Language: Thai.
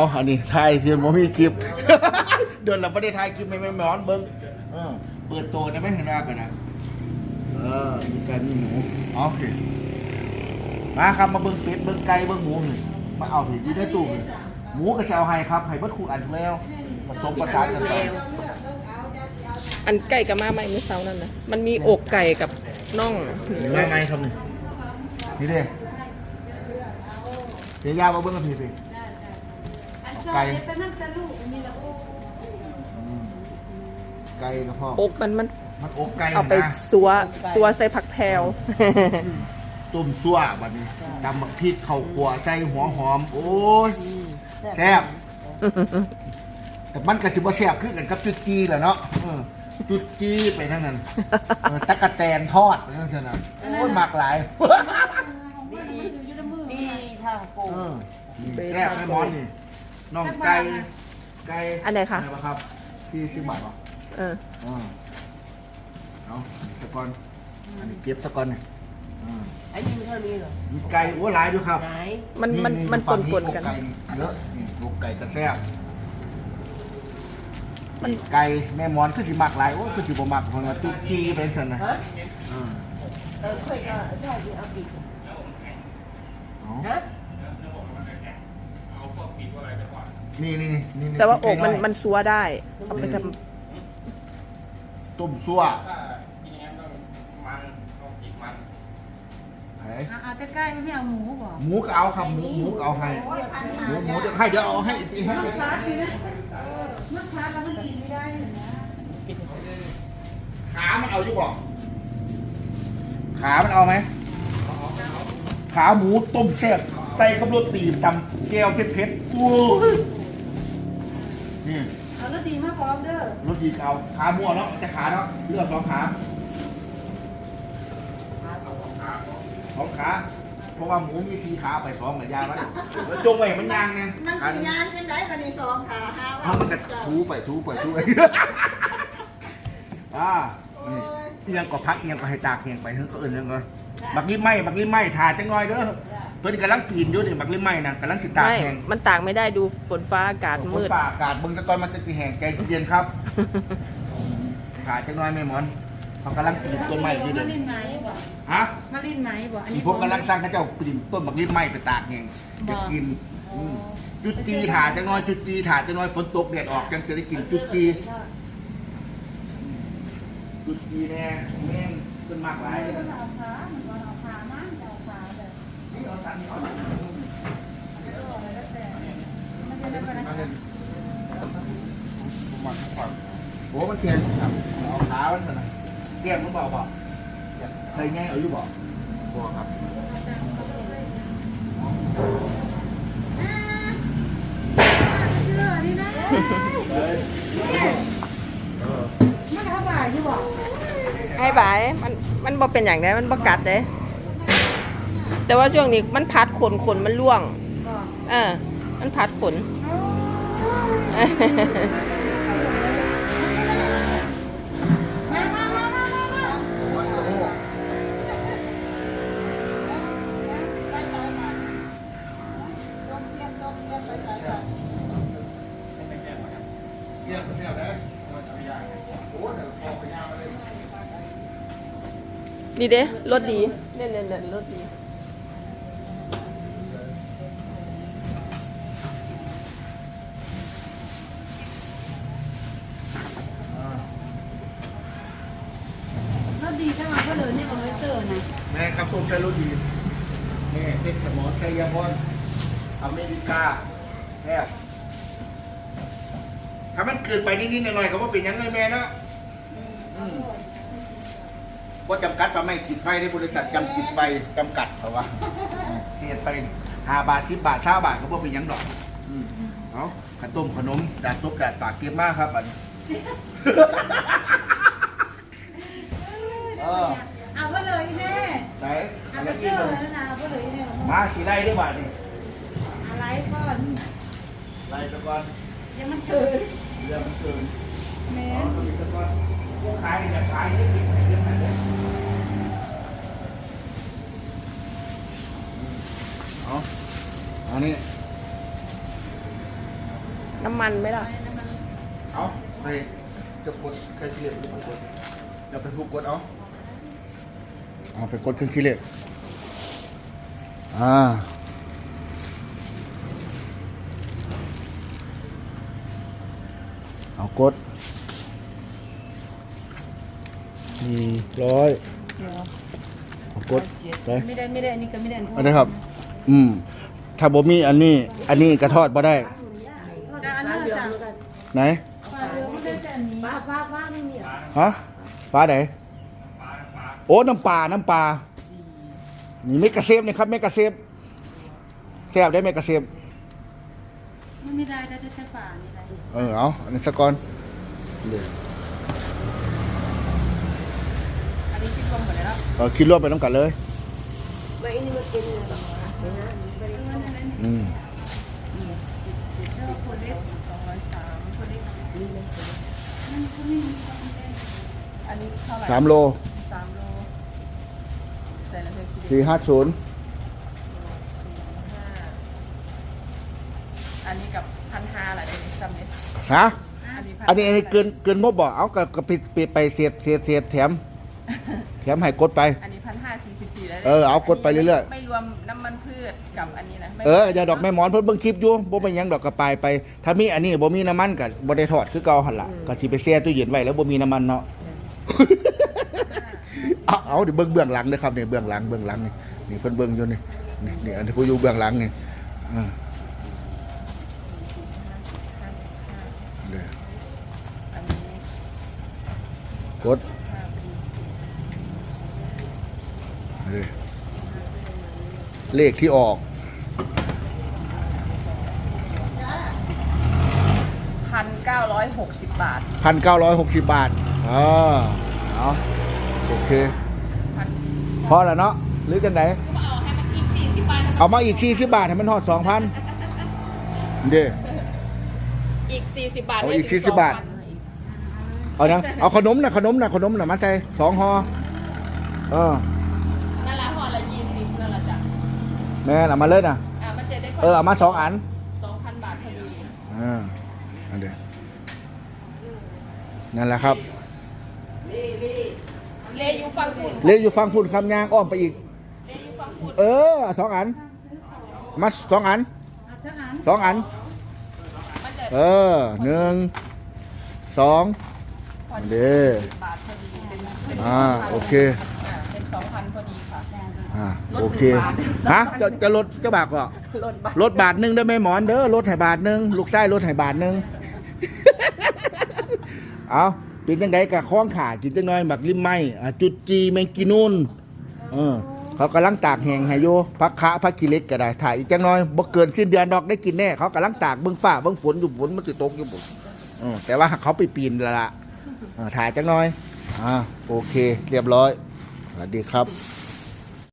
เอาอันนี้ถ่ายเพียงว่ามีคลิป เดินเราไม่ได้ถ่ายคลิปไม่ไม่ร้อนเบิ้งเออเปิดตัวได้ไหมเห็นว่ากันนะเออมีไก่มีหมูโอเคมาครับมาเบิ้งเป็ดเบิ้งไก่เบิ้งหมูนี่มาเอาผิดที่ได้ตู้นี่หมูกับเจ้าไฮครับไฮเบิดคู่อันแล้วผสมประสานกันไปอันไก่กับมาไหมเมื่อเช้านั่นนะมันมีอกไก่กับน่องมาไงครับนี่นี่เด้เดี๋ยวยามาเบิ้งกันผิดไป ไก่แต่นั่นแต่ลูกอันนี้ละโอ้ไก่กับพ่ออกมันมันมันอกไก่เอาไปนะซัวซัวใส่ผักแพรวต้มซั่วบัดนี้ตำบักพริกข้าวคั่วใส่หัวหอม โอ้ยแซ่บแต่มันก็สิบ่แซ่บคือกันกับจุดจีแหละเนาะเออจุดจีไปทั้งนั้นเออตั๊กแตนทอดไปทั้งนั้นนะโอ้ยหมากหลายนี่ทางโป่เออนี่แซ่บแม่มอนนี่ น้องไก่ไก่อันไหนคะ วครับที่ที่บาทเหรอเออ อ่าเอาตะกอนอันนี้เก็บตะกอนเนี่ยอ่าไอ้นี่เท่านี้เหรอมีไก่โอ้หลายด้วยครับไหนมันมันมันปนปนๆกัน ไก่เยอะนี่ลูกไก่กระแทบมัน ไก่แม่หมอนคือสิมักหลายโอ้คือสิบ่มักเพราะว่าตุ๊กจี้เป็นสันนะฮะอ่าเออค่อยก็ได้ที่เอาปิดเอา ฮะ นี่นี่นี่นี่แต่ว่าอกมันไก่ยมันซัวได้ เอาไปทต้มซั่วกินอย่างนั้นต้องมันต้องกินมันไผ่เอาแต่ใกล้ไม่เอาหมูบ่หมูก็เอาครับหมูหมูก็เอาให้หมูหมูเดี๋ยวให้เดี๋ยวเอาให้อีกทีให้มันคลาดแล้วมันกินไม่ได้เลยนะขา มันเอาอยู่บ่ขา มันเอาไหม ขาหมูต้มแซ่บใส่กับโรตีตำแก้วเผ็ดๆอู้ย นี่เอาแล้วดีมากพร้อมเด้อรถดีเอาขามั่วเนาะจะขาเนาะเลือกสองขาสองขาเพราะว่าหมูมีทีขาไปสองกับยาไว้แล้วจงไว้ให้มันยางไงมันขาสีงานจังไดกันในสองขาหาเอามันก็ทูไปทูไปทูไปอ่านี่เอียงก็พักเอียงก็ให้ตากเอียงไปถึงเขาอื่นยังไงบักลิ้มไหมบักลิ้มไหมถ่าจังหน่อยเด้อ เพิ่นกำลังปีนอยู่นี่บักลิ้มไหมนะกำลังสิำตากไม่แห้งมันตากไม่ได้ดูฝนฟ้าอากาศฝมืนด ป่าอากาศเบิ่งตะกอนมันจะสิแห้งแกงเย็นครับถ่าจังหน่อยแม่หมอนเขากำลังปีนต้นไม้อยู่มาเด้อลิ้นไหนบ่ฮะมาลิ้นไหนบ่อันนี่นี้ผมกำลังสร้างข้าเจ้าปีนต้นบักลิ้มไหมไปตากแห้งจะกินอืมจุดจีถ่าจังหน่อยจุดจีถ่าจังหน่อยฝนตกแดดออกจังจะได้กินจุดจี จุดจีแน่แม่งเป็นมากหลายเลยมันเอาขามันก็เอาขามันเอาขาแบบ นี่เอา สันนี่เอาสันมันจะได้ไปนะเอาเล่นผมมักก่อนโอ้มันเทียนครับเอาขามันนาดเตี้ยมันเบาเปล่าใส่ง่ายเอาอยู่บ่บ่ครับเชื่อนี่นะเฮ้ยเออมันเข้าบ่ายอยู่บ่ให้บายมันมันบ่เป็นอย่างไดมันบ่กัดเด้ แต่ว่าช่วงนี้มันพัดขนขนมันร่วงบ่เออมันพัดขนมามามามามามามันโอ้เกี่ยวกับเสี่ยวเลยโอ้เดี๋ยวออกไปยาวเลยนี่เด้รถดีเน่นเน่นเน่นรถดี เลยนี่เอาไว้เจอนะแม่ครับผมใช้รถดีแม่เทศสมอชัยพรอเมริกาแม่ถ้ามันเกินไปนิดๆหน่อยๆก็ว่าเป็นยังไงแม่เนาะอืมว่าจำกัดปะไม่ขีดไฟในบริษัทจำกิดไฟจำกัดเขาว่าเสียไปห้าบาทสิบบาทเช้าบาทก็ว่าเป็นยังดอกอืมเอาขนมขนมดาดซบดาดปากเก็บมากครับอันนี้เออ อาก็เลยแน่ไหนเอาอะไรไปเจที่อมันแล้วนะเอาก็เลยแน่มาสีไล่ได้บาทนี่อะไรก่อนไล่ตะกอนยังมันเกิดเรือมันเกินแม่อ๋อตัวนี้ตะกอนพวกขายเนี่ยขายเยอะจริงๆเยอะมากเลยเอาอันนี้น้ำมันไหมล่ะ เอาไปจะกดเครื่องคิดเลขหรือไปกดเดี๋ยวไปถูกกดเอา เอาไปกดเครื่องคิดเลขอ่าเอากดมีร้อยเอากดไป ไม่ได้ไม่ได้อันนี้ก็ไม่ได้อันอันนี้ครับ อืม ถ้าบ่มีอันนี้ อันนี้กระทอดบ่ได้ แต่อันนั้นสั่งไหน ปลาเรือไม่ได้แต่อันนี้ฟ้าฟ้าฟ้าไม่มีเหรอฮะปลาไหน โอ้ น้ำปลา น้ำปลา นี่เมกะเซฟนี่ครับเมกะเซฟแซ่บได้เมกะเซฟมันไม่ได้ได้แต่แต่ปลานี่ได้เออ เอาอันนี้สกก่อนเดี๋ยวอันนี้คิดรวมหมดแล้วเออคิดรวมไปต้องกันเลยไม่อันนี้มันเป็นเลยเหรอไม่นะไม่ได้อืมเจ้าคนเล็กสองร้อยสามคนเล็กอันนี้เท่าไหร่สามโลสามโล ใส่แล้วเธอคิดสี่ห้าศูนย์ห้าอันนี้กับพันห้าอะไรเนี่ยจำเนี่ยฮะ อันนี้พัอันนี้อันนี้เกินเกินบ่บ่เอาก็ก็ไปไปไปเสียดเสียดเสียดแถม แถมให้กดไป อันนี้พันห้าสี่สิบสี่แล้วเออเอากดไปเรื่อยๆ ไม่รวมน้ำมันพืชกับอันนี้นะไม่เอออย่าดอกแม่หมอนเพิ่นเบิ่งคลิปอยู่บ่เป็นหยังดอกกระปายไป ถ้ามีอันนี้บ่มีน้ำมันก็บ่ได้ทอดคือเก่าหั่นล่ะก็สิไปแช่ตู้เย็นไว้แล้วบ่มีน้ำมันเนาะ เอาเอาเดี๋ยวเบิ่งเบื้องหลังเด้อครับนี่เบื้องหลังเบื้องหลังนี่นี่เพิ่นเบิ่งอยู่นี่นี่นี่อันที่กูอยู่เบื้องหลังนี่อ่าเด้ออันนี้กดเด้อเลขที่ออกพันเก้าร้อยหกสิบบาท1,960บาทอ่าเอา โอเคพันพอแล้วเนาะหรือจังไดเอาให้มันอีกสี่สิบบาทเอามาอีก40บาทให้มันฮอด2,000เด้อีกสี่สิบบาทเอาให้อีกถึง40บาท2,000เอานะเอาขนมนะขนมนะขนมนะมาใส่สองห่อเออนั่นละห่อละยี่สิบนั่นละจ้ะแม่นเอามาเลยนะอะมันจะได้เออเอามาสองอันสองพันบาทพอดีอ่าอันเดียวนั่นแหละครับ เลอยู่ฟังคุณเลี้ยอยู่ฟังพุ่นคำยางอ้อมไปอีก เลอยู่ฟังคุณเออสองอัน มาสองอันอาจจะอ่านสองอัน มันจะเออหนึ่งสองพออันดีเดียวบาทพอดีเป็นเป็นอ่าโอเคอ่าเป็นสองพันพอดีค่ะ อ่าลดโอเคหนึ่งบาทฮะจะจะลดจะบากก็ลดบาทลดบาทหนึ่งได้ไหมหมอนเด้อลดให้บาทหนึ่งลูกไส้ลดให้บาทหนึ่ง เอา เป็นจังไดกับข้องขากินจังน้อยหมักลิมไมอ่จุดจีแมงกินูนเออเขากำลังตากแห้งให้โยพักคะพักกิเล็กก็ได้ถ่ายอีกจังน้อยบ่เกินสิ้นเดือนดอกได้กินแน่เขากำลังตากเบิ่งฟ้าเบิ่งฝนอยู่ฝนมันสิตกอยู่บุเออแต่ว่าเขาไปปีนและละเออถ่ายจังน้อยอ่าโอเค เรียบร้อยสวัสดีครับ